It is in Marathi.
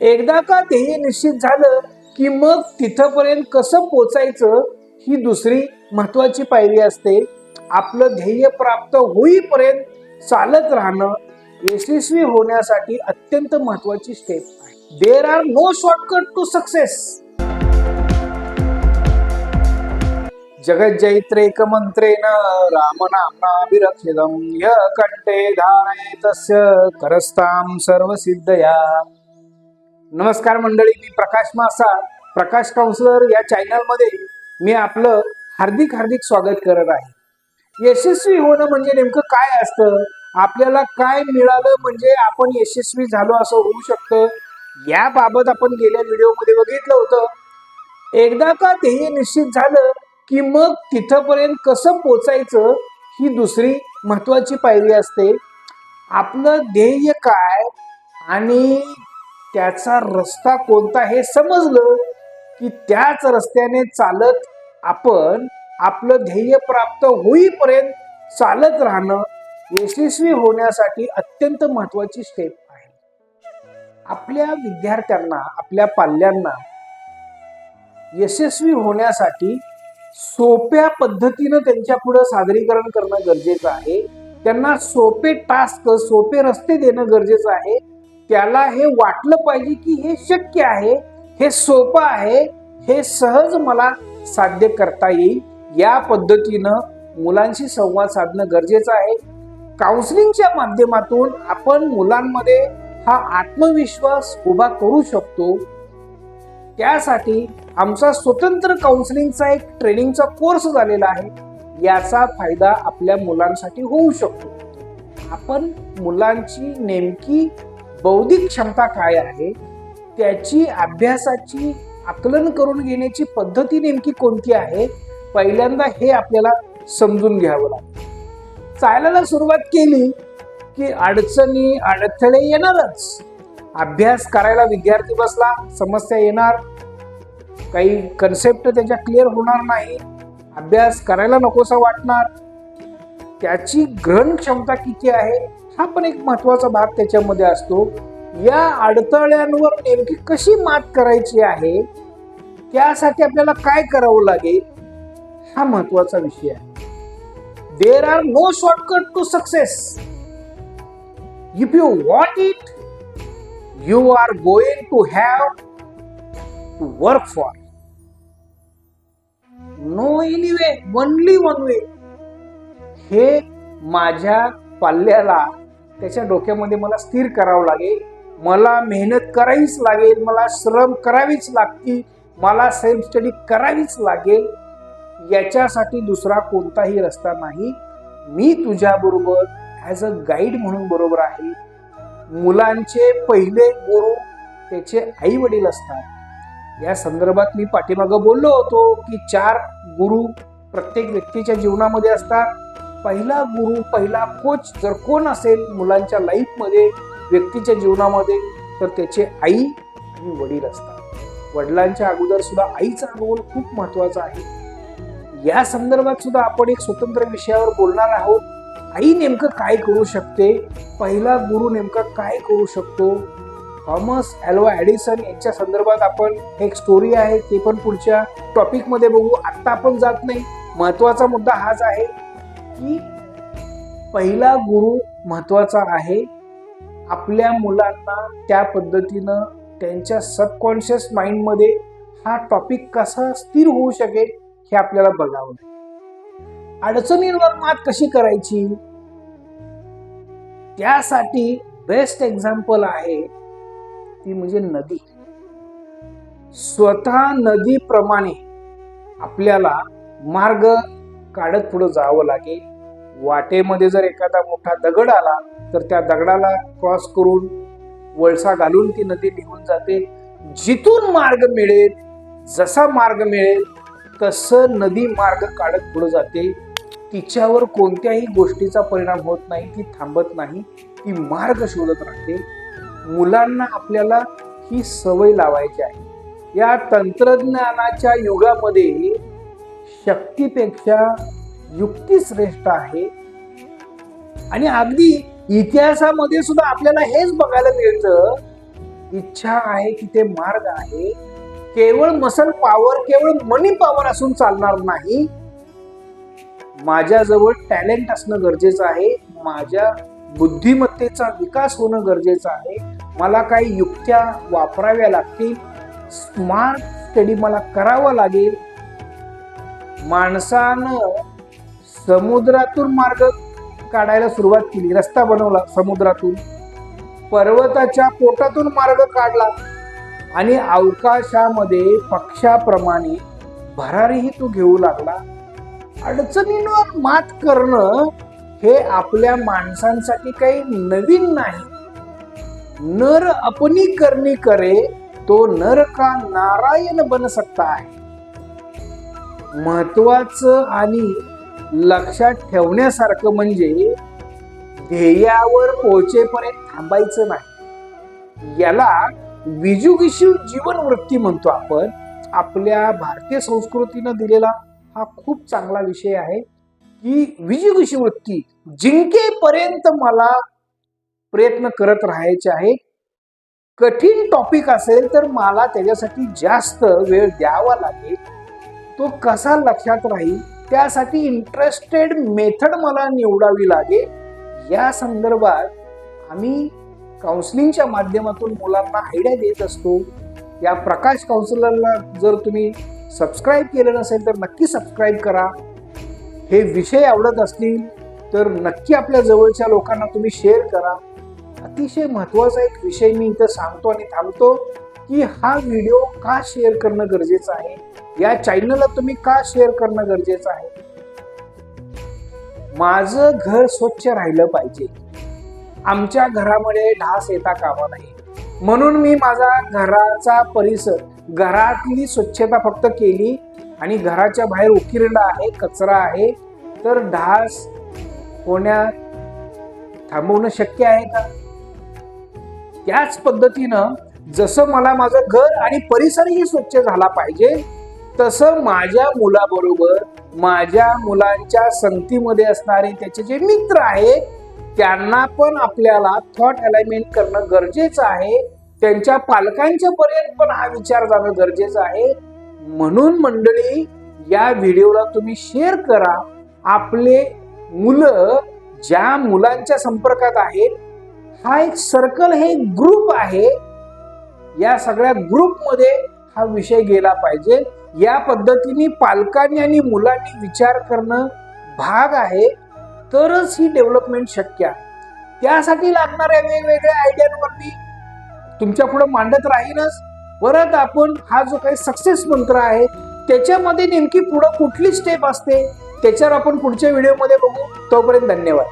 एकदा का ध्येय निश्चित झालं की मग तिथपर्यंत कसं पोचायचं ही दुसरी महत्वाची पायरी असते. आपलं ध्येय प्राप्त होईपर्यंत चालत राहणं यशस्वी होण्यासाठी अत्यंत महत्वाची स्टेप आहे. There are no shortcut to success जगज्जैत्रेक मंत्रेण रामनाम्नाभिरक्षितं य कंठे धारय तस्य करस्ताम सर्व सिद्धया नमस्कार मंडळी मी प्रकाश मासा. प्रकाश काउन्सिलर या चॅनलमध्ये मी आपलं हार्दिक हार्दिक स्वागत करत आहे. यशस्वी होणं म्हणजे नेमकं काय असतं? आपल्याला काय मिळालं म्हणजे आपण यशस्वी झालो असं होऊ शकतं? याबाबत आपण गेल्या व्हिडिओमध्ये बघितलं होतं. एकदा का ध्येय निश्चित झालं की मग तिथपर्यंत कसं पोचायचं ही दुसरी महत्वाची पायरी असते. आपलं ध्येय काय आणि त्याचा रस्ता कोणता हे समजलं की त्याच रस्त्याने चालत आपण आपलं ध्येय प्राप्त होईपर्यंत चालत राहणं यशस्वी होण्यासाठी अत्यंत महत्वाची स्टेप आहे. आपल्या विद्यार्थ्यांना आपल्या पाल्यांना यशस्वी होण्यासाठी सोप्या पद्धतीनं त्यांच्या पुढे सादरीकरण करणं गरजेचं आहे. त्यांना सोपे टास्क सोपे रस्ते देणं गरजेचं आहे. त्याला हे वाटलं पाहिजे की हे शक्य आहे हे सोपं आहे हे सहज मला साध्य करता येईल. या पद्धतीनं मुलांशी संवाद साधणं गरजेचं आहे. काउन्सिलिंगच्या माध्यमातून आपण मुलांमध्ये हा आत्मविश्वास उभा करू शकतो. त्यासाठी आमचा स्वतंत्र काउन्सिलिंगचा एक ट्रेनिंगचा कोर्स झालेला आहे. याचा फायदा आपल्या मुलांसाठी होऊ शकतो. आपण मुलांची नेमकी बौद्धिक क्षमता काय आहे त्याची अभ्यासाची आकलन करून घेण्याची पद्धती नेमकी कोणती आहे पहिल्यांदा हे आपल्याला समजून घ्यावं लागतं. चालायला सुरुवात केली की अडचणी अडथळे येणारच. अभ्यास करायला विद्यार्थी बसला समस्या येणार. काही कन्सेप्ट त्याच्या क्लिअर होणार नाही. अभ्यास करायला नकोसा वाटणार. त्याची ग्रहण क्षमता किती आहे हा पण एक महत्त्वाचा भाग त्याच्यामध्ये असतो. या अडथळ्यांवर नेमकी कशी मात करायची आहे? त्यासाठी आपल्याला काय करावं लागेल? हा महत्त्वाचा विषय आहे. There are no shortcut to success if you want it you are going to have to work for no any way only one way हे माझ्या पाल्याला त्याच्या डोक्यामध्ये मला स्थिर करावं लागेल. मला मेहनत करावीच लागेल मला श्रम करावीच लागतील मला सेल्फ स्टडी करावीच लागेल. याच्यासाठी दुसरा कोणताही रस्ता नाही. मी तुझ्याबरोबर ॲज अ गाईड म्हणून बरोबर आहे. मुलांचे पहिले गुरु त्याचे आई वडील असतात. या संदर्भात मी पाठीमागं बोललो होतो की चार गुरु प्रत्येक व्यक्तीच्या जीवनामध्ये असतात. पहिला गुरु पहिला कोच जर कोण असेल मुलांच्या लाईफमध्ये व्यक्तीच्या जीवनामध्ये तर त्याचे आई आणि वडील असतात. वडिलांच्या अगोदर सुद्धा आईचा रोल खूप महत्त्वाचा आहे. या संदर्भात सुद्धा आपण एक स्वतंत्र विषयावर बोलणार आहोत. आई नेमकं काय करू शकते? पहिला गुरु नेमका काय करू शकतो? थॉमस ॲल्वा ॲडिसन यांच्या संदर्भात आपण एक स्टोरी आहे ते पण पुढच्या टॉपिकमध्ये बघू. आत्ता आपण जात नाही. महत्त्वाचा मुद्दा हाच आहे. की पहिला गुरु महत्त्वाचा आहे. आपल्या मुलांना त्या पद्धतीनं त्यांच्या सबकॉन्शियस माइंडमध्ये हा टॉपिक कसा स्थिर होऊ शकेल हे आपल्याला बघावं लागेल. अडचणींवर मात कशी करायची? त्यासाठी बेस्ट एक्झाम्पल आहे ती म्हणजे नदी. स्वतः नदीप्रमाणे आपल्याला मार्ग काढत पुढे जावं लागेल. वाटेमध्ये जर एखादा मोठा दगड आला तर त्या दगडाला क्रॉस करून वळसा घालून ती नदी निघून जाते. जिथून मार्ग मिळेल जसा मार्ग मिळेल तसं नदी मार्ग काढत पुढे जाते. तिच्यावर कोणत्याही गोष्टीचा परिणाम होत नाही ती थांबत नाही ती मार्ग शोधत राहते. मुलांना आपल्याला ही सवय लावायची आहे. या तंत्रज्ञानाच्या युगामध्ये शक्तीपेक्षा युक्ती श्रेष्ठ आहे. आणि अगदी इतिहासामध्ये सुद्धा आपल्याला हेच बघायला मिळतं इच्छा आहे की ते मार्ग आहे. केवळ मसल पॉवर केवळ मनी पॉवर असून चालणार नाही. माझ्याजवळ टॅलेंट असणं गरजेचं आहे. माझ्या बुद्धिमत्तेचा विकास होणं गरजेचं आहे. मला काही युक्त्या वापराव्या लागतील. स्मार्ट स्टडी मला करावं लागेल. माणसानं समुद्रातून मार्ग काढायला सुरुवात केली. रस्ता बनवला समुद्रातून. पर्वताच्या पोटातून मार्ग काढला आणि अवकाशामध्ये पक्षाप्रमाणे भरारीही तो घेऊ लागला. अडचणींवर मात करणं हे आपल्या माणसांसाठी काही नवीन नाही. नर अपनी करणी करे तो नर का नारायण बन सकता आहे महत्वाचं आणि लक्षात ठेवण्यासारखं म्हणजे ध्येयावर पोहोचेपर्यंत थांबायचं नाही. याला विजुगिशू जीवन वृत्ती म्हणतो आपण. आपल्या भारतीय संस्कृतीनं दिलेला हा खूप चांगला विषय आहे की विजुगिशू वृत्ती जिंकेपर्यंत मला प्रयत्न करत राहायचे आहे. कठीण टॉपिक असेल तर मला त्याच्यासाठी जास्त वेळ द्यावा लागेल. तो कसा लक्षात राहील? त्यासाठी इंटरेस्टेड मेथड मला निवडावी लागेल. या संदर्भात आम्ही काउन्सिलिंगच्या माध्यमातून मुलांना आयडिया देत असतो. या प्रकाश काउन्सिलरला जर तुम्ही सबस्क्राईब केलं नसेल तर नक्की सबस्क्राईब करा. हे विषय आवडत असतील तर नक्की आपल्या जवळच्या लोकांना तुम्ही शेअर करा. अतिशय महत्त्वाचा एक विषय मी इथं सांगतो आणि थांबतो की हा व्हिडिओ का शेअर करणं गरजेचं आहे? या चॅनलला तुम्ही का शेअर करणं गरजेचं आहे? माझं घर स्वच्छ राहिलं पाहिजे. आमच्या घरामध्ये ढास येता कामा नाही म्हणून मी माझा घराचा परिसर घरातली स्वच्छता फक्त केली आणि घराच्या बाहेर उकिरडा आहे कचरा आहे तर ढास होण्या थांबवणं शक्य आहे का? त्याच पद्धतीनं जसं मला माझं घर आणि परिसरही स्वच्छ झाला पाहिजे तसं माझ्या मुलाबरोबर माझ्या मुलांच्या संगतीमध्ये असणारे त्याचे जे मित्र आहेत त्यांना पण आपल्याला थॉट अलाइनमेंट करणं गरजेचं आहे. त्यांच्या पालकांच्या पर्यंत पण हा विचार जाणं गरजेचं आहे. म्हणून मंडळी या व्हिडिओला तुम्ही शेअर करा. आपले मुलं ज्या मुलांच्या संपर्कात आहेत हा एक सर्कल हे ग्रुप आहे. या सगळ्या ग्रुपमध्ये हा विषय गेला पाहिजे. या पद्धतीने पालकांनी आणि मुलांनी विचार करणं भाग आहे. तरच ही डेव्हलपमेंट शक्य आहे. त्यासाठी लागणाऱ्या वेगवेगळ्या आयडियांवरती तुमच्यापुढे मांडत राहीनच परत आपण हा जो काही सक्सेस मंत्र आहे त्याच्यामध्ये नेमकी पुढं कुठली स्टेप असते त्याच्यावर आपण पुढच्या व्हिडिओमध्ये बघू. तोपर्यंत धन्यवाद.